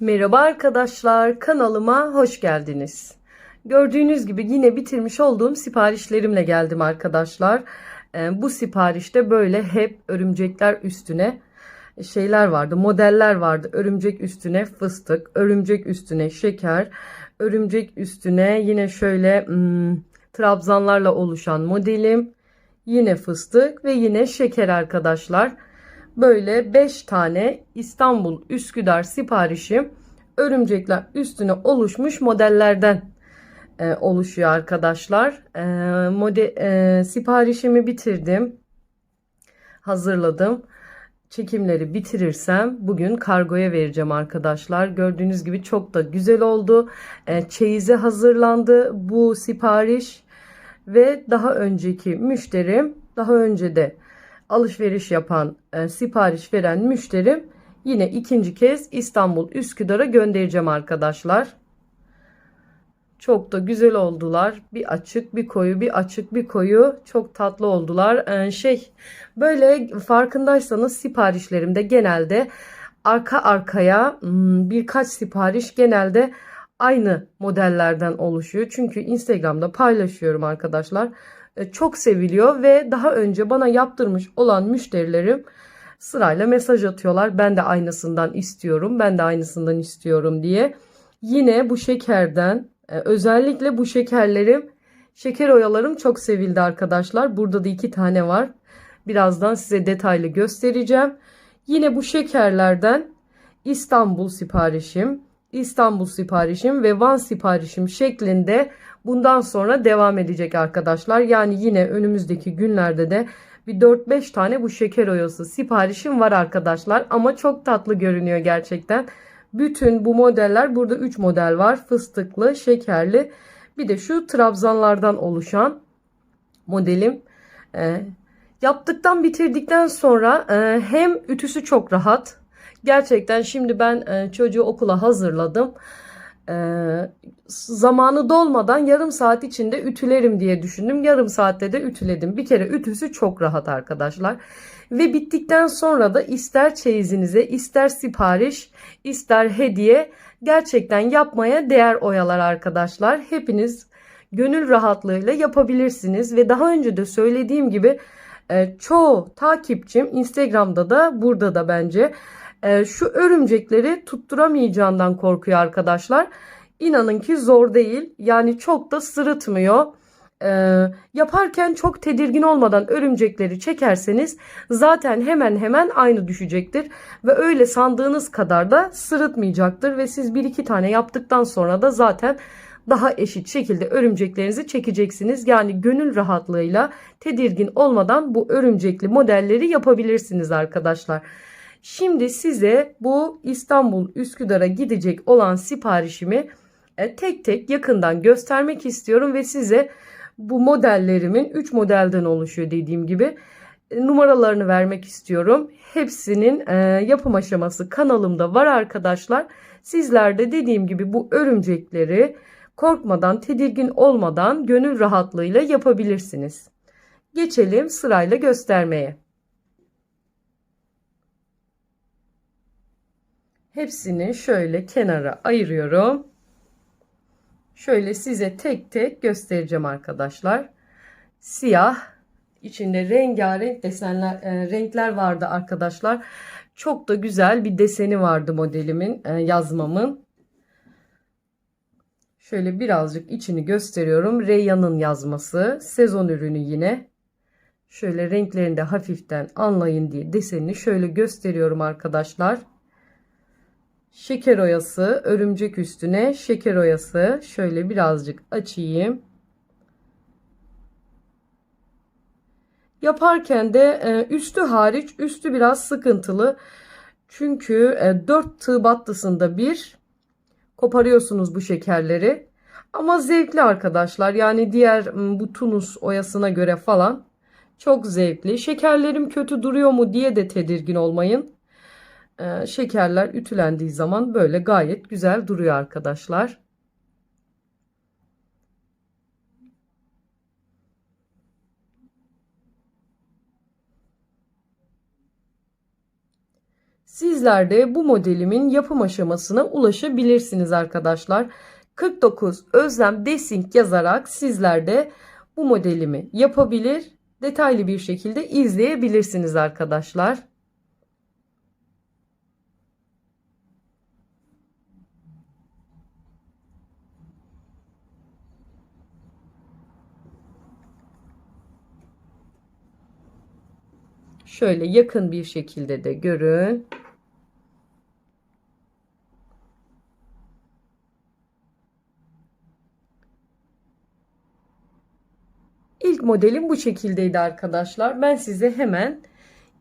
Merhaba arkadaşlar, kanalıma hoş geldiniz. Gördüğünüz gibi yine bitirmiş olduğum siparişlerimle geldim arkadaşlar. Ee, bu siparişte böyle hep örümcekler üstüne şeyler vardı, modeller vardı. Örümcek üstüne fıstık, örümcek üstüne şeker, örümcek üstüne yine şöyle hmm, trabzanlarla oluşan modelim. Yine fıstık ve yine şeker arkadaşlar. Böyle 5 tane İstanbul Üsküdar siparişim örümcekler üstüne oluşmuş modellerden e, oluşuyor arkadaşlar. E, mode, e, siparişimi bitirdim. Hazırladım. Çekimleri bitirirsem bugün kargoya vereceğim arkadaşlar. Gördüğünüz gibi çok da güzel oldu. E, çeyize hazırlandı bu sipariş ve daha önceki müşterim daha önce de alışveriş yapan, e, sipariş veren müşterim yine ikinci kez İstanbul Üsküdar'a göndereceğim arkadaşlar. Çok da güzel oldular. Bir açık, bir koyu, bir açık, bir koyu. Çok tatlı oldular. Ee, şey, böyle farkındaysanız siparişlerimde genelde arka arkaya hmm, birkaç sipariş genelde aynı modellerden oluşuyor. Çünkü Instagram'da paylaşıyorum arkadaşlar. Ee, çok seviliyor ve daha önce bana yaptırmış olan müşterilerim sırayla mesaj atıyorlar. Ben de aynısından istiyorum, ben de aynısından istiyorum diye. Yine bu şekerden ee, özellikle bu şekerlerim, şeker oyalarım çok sevildi arkadaşlar. Burada da iki tane var. Birazdan size detaylı göstereceğim. Yine bu şekerlerden İstanbul siparişim, İstanbul siparişim ve Van siparişim şeklinde bundan sonra devam edecek arkadaşlar. Yani yine önümüzdeki günlerde de bir 4-5 tane bu şeker oyası siparişim var arkadaşlar. Ama çok tatlı görünüyor gerçekten. Bütün bu modeller burada 3 model var. Fıstıklı, şekerli. Bir de şu trabzanlardan oluşan modelim. E, yaptıktan bitirdikten sonra e, hem ütüsü çok rahat. Gerçekten şimdi ben e, çocuğu okula hazırladım. E, zamanı dolmadan yarım saat içinde ütülerim diye düşündüm. Yarım saatte de ütüledim. Bir kere ütüsü çok rahat arkadaşlar. Ve bittikten sonra da ister çeyizinize, ister sipariş, ister hediye gerçekten yapmaya değer oyalar arkadaşlar. Hepiniz gönül rahatlığıyla yapabilirsiniz ve daha önce de söylediğim gibi e, çoğu takipçim Instagram'da da burada da bence e, şu örümcekleri tutturamayacağından korkuyor arkadaşlar. İnanın ki zor değil. Yani çok da sırıtmıyor e, yaparken çok tedirgin olmadan örümcekleri çekerseniz zaten hemen hemen aynı düşecektir ve öyle sandığınız kadar da sırıtmayacaktır ve siz bir iki tane yaptıktan sonra da zaten daha eşit şekilde örümceklerinizi çekeceksiniz. Yani gönül rahatlığıyla tedirgin olmadan bu örümcekli modelleri yapabilirsiniz arkadaşlar. Şimdi size bu İstanbul Üsküdar'a gidecek olan siparişimi e, tek tek yakından göstermek istiyorum ve size bu modellerimin 3 modelden oluşuyor dediğim gibi e, numaralarını vermek istiyorum. Hepsinin e, yapım aşaması kanalımda var arkadaşlar. Sizler de dediğim gibi bu örümcekleri korkmadan, tedirgin olmadan gönül rahatlığıyla yapabilirsiniz. Geçelim sırayla göstermeye. Hepsini şöyle kenara ayırıyorum. Şöyle size tek tek göstereceğim arkadaşlar. Siyah içinde rengarenk desenler e, renkler vardı arkadaşlar. Çok da güzel bir deseni vardı modelimin e, yazmamın. Şöyle birazcık içini gösteriyorum. Reyyan'ın yazması. Sezon ürünü yine. Şöyle renklerini de hafiften anlayın diye desenini şöyle gösteriyorum arkadaşlar. Şeker oyası örümcek üstüne şeker oyası şöyle birazcık açayım. Yaparken de e, üstü hariç üstü biraz sıkıntılı. Çünkü 4 e, tığ battısında bir koparıyorsunuz bu şekerleri. Ama zevkli arkadaşlar. Yani diğer bu tunus oyasına göre falan çok zevkli. Şekerlerim kötü duruyor mu diye de tedirgin olmayın. Ee, şekerler ütülendiği zaman böyle gayet güzel duruyor arkadaşlar. Sizler de bu modelimin yapım aşamasına ulaşabilirsiniz arkadaşlar. 49 Özlem Desing yazarak sizler de bu modelimi yapabilir, detaylı bir şekilde izleyebilirsiniz arkadaşlar. Şöyle yakın bir şekilde de görün. İlk modelim bu şekildeydi arkadaşlar. Ben size hemen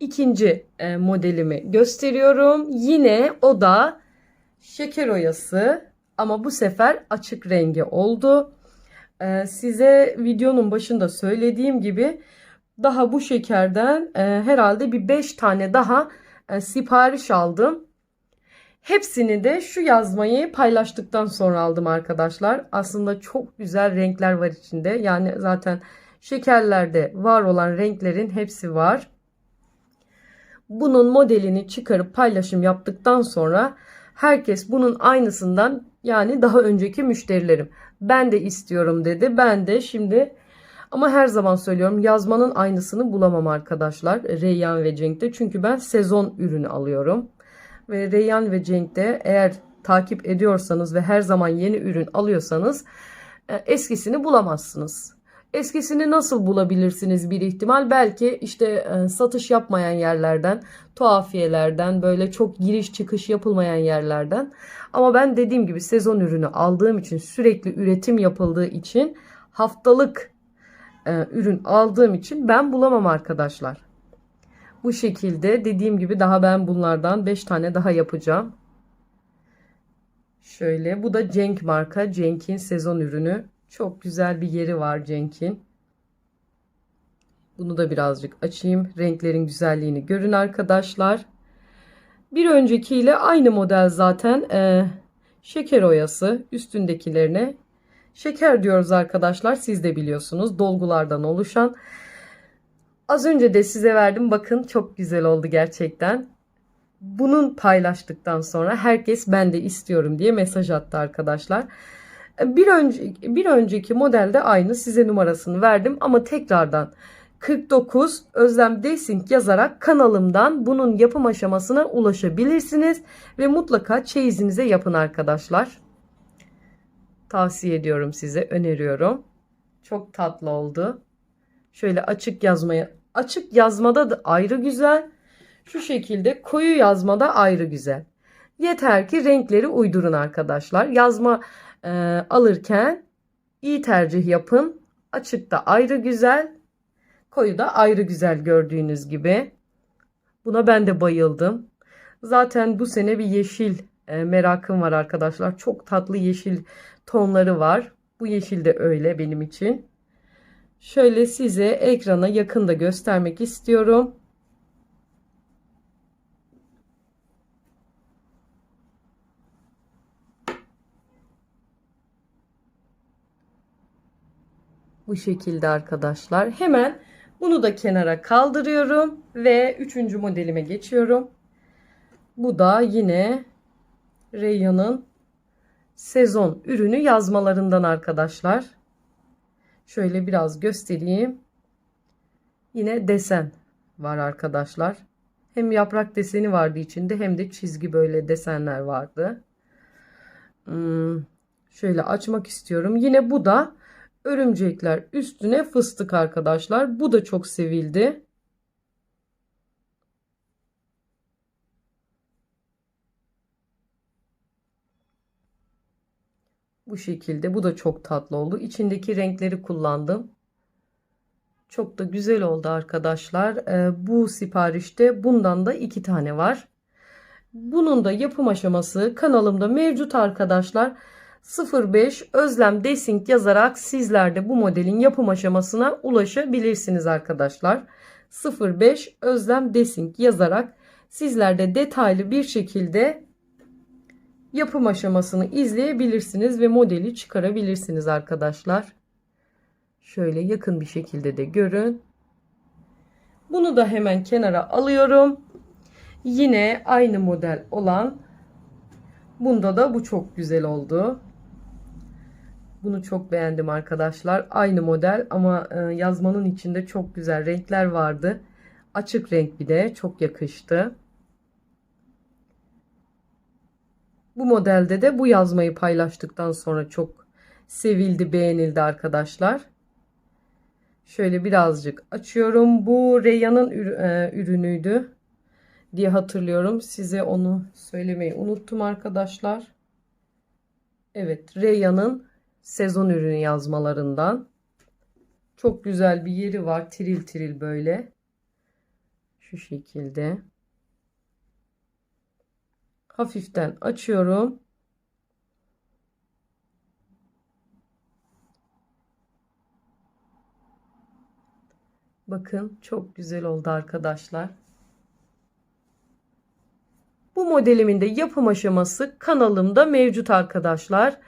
ikinci e, modelimi gösteriyorum. Yine o da şeker oyası ama bu sefer açık rengi oldu. E, size videonun başında söylediğim gibi daha bu şekerden e, herhalde bir 5 tane daha e, sipariş aldım. Hepsini de şu yazmayı paylaştıktan sonra aldım arkadaşlar. Aslında çok güzel renkler var içinde. Yani zaten şekerlerde var olan renklerin hepsi var. Bunun modelini çıkarıp paylaşım yaptıktan sonra herkes bunun aynısından yani daha önceki müşterilerim ben de istiyorum dedi. Ben de şimdi ama her zaman söylüyorum yazmanın aynısını bulamam arkadaşlar. Reyyan ve Cenk'te. Çünkü ben sezon ürünü alıyorum. Ve Reyyan ve Cenk'te eğer takip ediyorsanız ve her zaman yeni ürün alıyorsanız e, eskisini bulamazsınız. Eskisini nasıl bulabilirsiniz bir ihtimal? Belki işte e, satış yapmayan yerlerden, tuhafiyelerden, böyle çok giriş çıkış yapılmayan yerlerden. Ama ben dediğim gibi sezon ürünü aldığım için, sürekli üretim yapıldığı için haftalık e, ürün aldığım için ben bulamam arkadaşlar. Bu şekilde dediğim gibi daha ben bunlardan 5 tane daha yapacağım. Şöyle bu da Cenk marka. Cenk'in sezon ürünü. Çok güzel bir yeri var Cenk'in. Bunu da birazcık açayım. Renklerin güzelliğini görün arkadaşlar. Bir öncekiyle aynı model zaten. Ee, şeker oyası üstündekilerine Şeker diyoruz arkadaşlar. Siz de biliyorsunuz. Dolgulardan oluşan. Az önce de size verdim. Bakın çok güzel oldu gerçekten. Bunun paylaştıktan sonra herkes ben de istiyorum diye mesaj attı arkadaşlar. Bir, önce, bir önceki modelde aynı size numarasını verdim ama tekrardan 49 Özlem Desing yazarak kanalımdan bunun yapım aşamasına ulaşabilirsiniz ve mutlaka çeyizinize yapın arkadaşlar. Tavsiye ediyorum size, öneriyorum. Çok tatlı oldu. Şöyle açık yazmaya, açık yazmada da ayrı güzel. Şu şekilde koyu yazmada ayrı güzel. Yeter ki renkleri uydurun arkadaşlar. Yazma e, alırken iyi tercih yapın. Açık da ayrı güzel, koyu da ayrı güzel gördüğünüz gibi. Buna ben de bayıldım. Zaten bu sene bir yeşil e, merakım var arkadaşlar. Çok tatlı yeşil tonları var. Bu yeşil de öyle benim için. Şöyle size ekrana yakında göstermek istiyorum. Bu şekilde arkadaşlar. Hemen bunu da kenara kaldırıyorum ve üçüncü modelime geçiyorum. Bu da yine Reyhan'ın sezon ürünü yazmalarından arkadaşlar. Şöyle biraz göstereyim. Yine desen var arkadaşlar. Hem yaprak deseni vardı içinde hem de çizgi böyle desenler vardı. Hmm, şöyle açmak istiyorum. Yine bu da örümcekler üstüne fıstık arkadaşlar. Bu da çok sevildi. Bu şekilde. Bu da çok tatlı oldu. İçindeki renkleri kullandım. Çok da güzel oldu arkadaşlar. Ee, bu siparişte bundan da iki tane var. Bunun da yapım aşaması kanalımda mevcut arkadaşlar. 05 Özlem Desing yazarak sizler de bu modelin yapım aşamasına ulaşabilirsiniz arkadaşlar. 05 Özlem Desing yazarak sizler de detaylı bir şekilde yapım aşamasını izleyebilirsiniz ve modeli çıkarabilirsiniz arkadaşlar. Şöyle yakın bir şekilde de görün. Bunu da hemen kenara alıyorum. Yine aynı model olan bunda da bu çok güzel oldu. Bunu çok beğendim arkadaşlar. Aynı model ama e, yazmanın içinde çok güzel renkler vardı. Açık renk bir de çok yakıştı. Bu modelde de bu yazmayı paylaştıktan sonra çok sevildi, beğenildi arkadaşlar. Şöyle birazcık açıyorum. Bu Reyhan'ın e, ürünüydü diye hatırlıyorum. Size onu söylemeyi unuttum arkadaşlar. Evet, Reyhan'ın sezon ürünü yazmalarından. Çok güzel bir yeri var. Tiril tiril böyle. Şu şekilde. Hafiften açıyorum. Bakın çok güzel oldu arkadaşlar. Bu modelimin de yapım aşaması kanalımda mevcut arkadaşlar.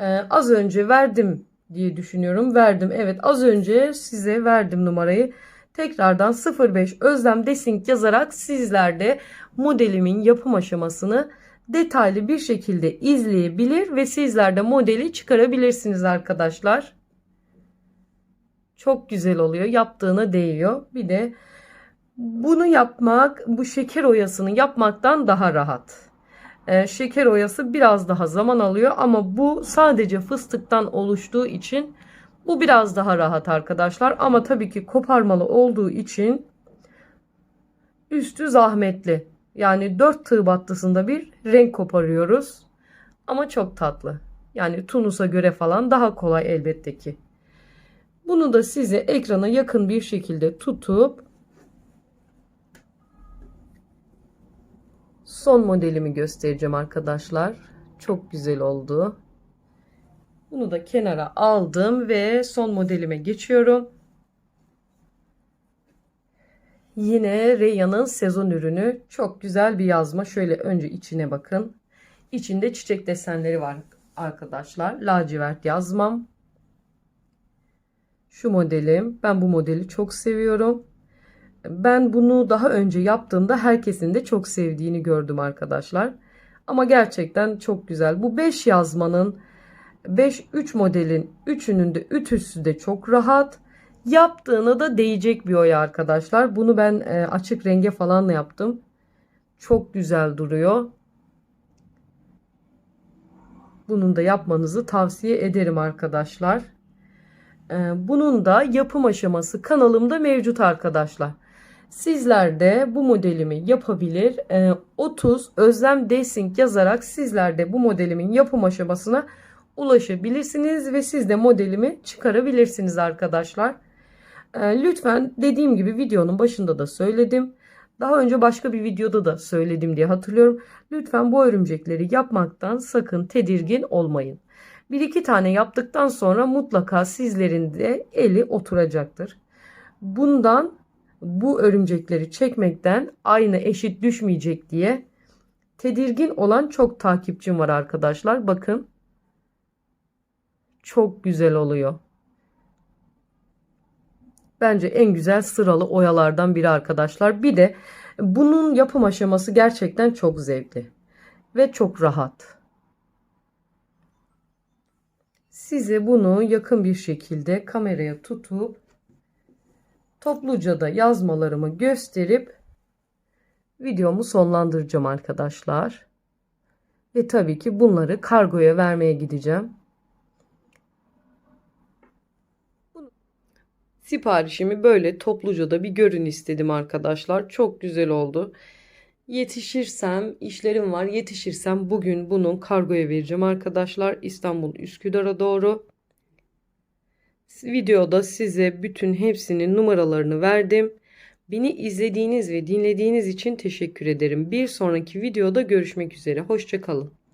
Ee, az önce verdim diye düşünüyorum. Verdim. Evet az önce size verdim numarayı. Tekrardan 05 Özlem Desing yazarak sizler de modelimin yapım aşamasını detaylı bir şekilde izleyebilir ve sizler de modeli çıkarabilirsiniz arkadaşlar. Çok güzel oluyor. Yaptığına değiyor. Bir de bunu yapmak bu şeker oyasını yapmaktan daha rahat. Ee, şeker oyası biraz daha zaman alıyor ama bu sadece fıstıktan oluştuğu için bu biraz daha rahat arkadaşlar. Ama tabii ki koparmalı olduğu için üstü zahmetli. Yani 4 tığ battısında bir renk koparıyoruz. Ama çok tatlı. Yani Tunus'a göre falan daha kolay elbette ki. Bunu da size ekrana yakın bir şekilde tutup son modelimi göstereceğim arkadaşlar. Çok güzel oldu. Bunu da kenara aldım ve son modelime geçiyorum. Yine Reyhan'ın sezon ürünü. Çok güzel bir yazma. Şöyle önce içine bakın. İçinde çiçek desenleri var arkadaşlar. Lacivert yazmam. Şu modelim. Ben bu modeli çok seviyorum. Ben bunu daha önce yaptığımda herkesin de çok sevdiğini gördüm arkadaşlar. Ama gerçekten çok güzel. Bu 5 yazmanın 5-3 modelin üçünün de ütüsü de çok rahat. Yaptığına da değecek bir oya arkadaşlar. Bunu ben e, açık renge falan yaptım. Çok güzel duruyor. Bunun da yapmanızı tavsiye ederim arkadaşlar. E, bunun da yapım aşaması kanalımda mevcut arkadaşlar. Sizler de bu modelimi yapabilir. E, 30 Özlem Desing yazarak sizler de bu modelimin yapım aşamasına ulaşabilirsiniz ve siz de modelimi çıkarabilirsiniz arkadaşlar. Ee, lütfen dediğim gibi videonun başında da söyledim. Daha önce başka bir videoda da söyledim diye hatırlıyorum. Lütfen bu örümcekleri yapmaktan sakın tedirgin olmayın. Bir iki tane yaptıktan sonra mutlaka sizlerin de eli oturacaktır. Bundan bu örümcekleri çekmekten aynı eşit düşmeyecek diye tedirgin olan çok takipçim var arkadaşlar. Bakın çok güzel oluyor. Bence en güzel sıralı oyalardan biri arkadaşlar. Bir de bunun yapım aşaması gerçekten çok zevkli ve çok rahat. Size bunu yakın bir şekilde kameraya tutup topluca da yazmalarımı gösterip videomu sonlandıracağım arkadaşlar. Ve tabii ki bunları kargoya vermeye gideceğim. Siparişimi böyle topluca da bir görün istedim arkadaşlar. Çok güzel oldu. Yetişirsem, işlerim var. Yetişirsem bugün bunun kargoya vereceğim arkadaşlar. İstanbul Üsküdar'a doğru. Videoda size bütün hepsinin numaralarını verdim. Beni izlediğiniz ve dinlediğiniz için teşekkür ederim. Bir sonraki videoda görüşmek üzere. Hoşçakalın.